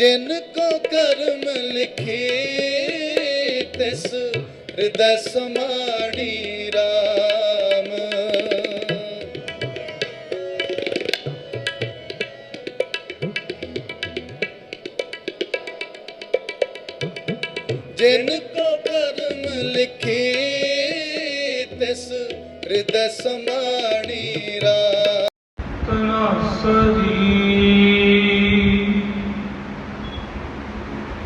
ਜਿਨ ਕੋ ਕਰਮ ਲਿਖੇ, ਤਿਸ ਹਿਰਦੈ ਸਮਾੜੀ ਰਾਮ। ਜਿਨ ਕੋ ਕਰਮ ਲਿਖੇ, ਤਿਸ ਹਿਰਦੈ ਸਮਾੜੀ ਰਾਮ।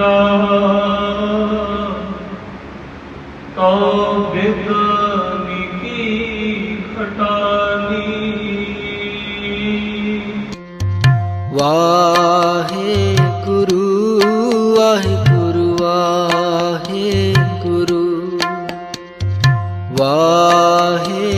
ਮੇਰਾ ਤਉ ਬਿਦ ਨਿਕੀ ਖਟਾਨੀ ਵਾਹਿਗੁਰੂ ਵਾਹਿਗੁਰੂ ਵਾਹਿਗੁਰੂ। ਵਾਹਿਗੁਰੂ।